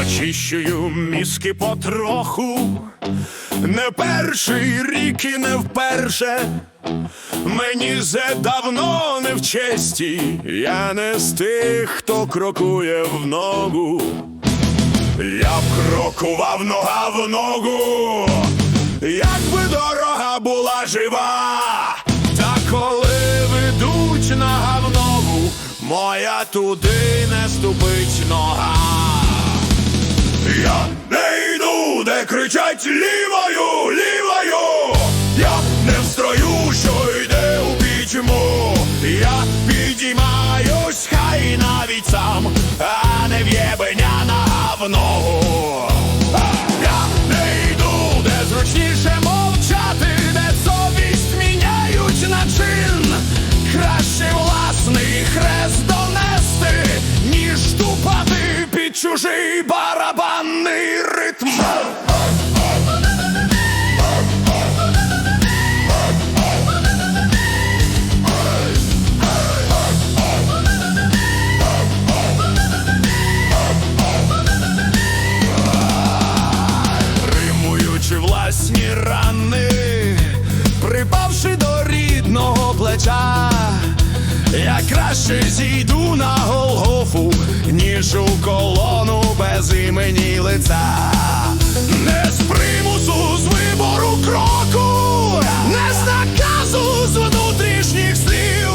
Очищую мізки потроху, не перший рік і не вперше. Мені зе давно не в честі, я не з тих, хто крокує в ногу. Я б крокував нога в ногу, якби дорога була жива, моя туди не ступить нога. Я не йду, де кричать лівою, лівою. Власні рани, припавши до рідного плеча, я краще зійду на Голгофу, ніж у колону без імені лиця. Не з примусу, з вибору кроку, не з наказу з внутрішніх слів.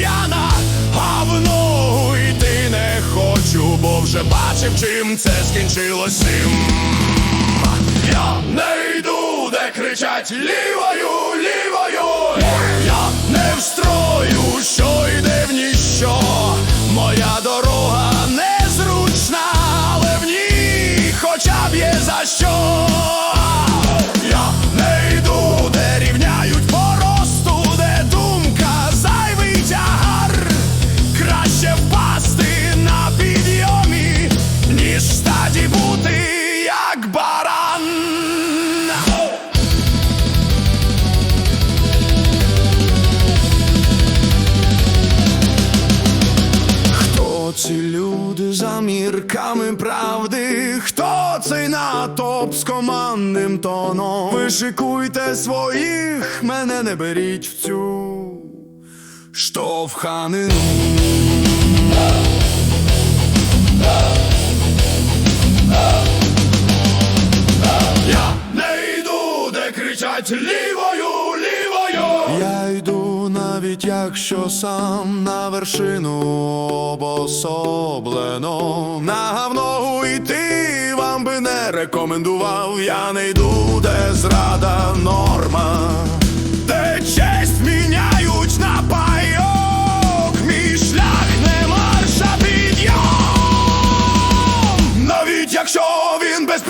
Я на говно йти не хочу, бо вже бачив, чим це скінчилось цим. Я не йду, де кричать лівою, лівою. Я не встрою, що йде в ніщо. Моя дорога мірками правди? Хто цей натовп з командним тоном? Ви шикуйте своїх, мене не беріть в цю штовханину. Я не йду, де кричать лівою, навіть якщо сам на вершину обособлено, на гавногу йти вам би не рекомендував, я не йду, де зрада норма, де честь міняють на пайок, мій шлях не марша підйом, навіть якщо він без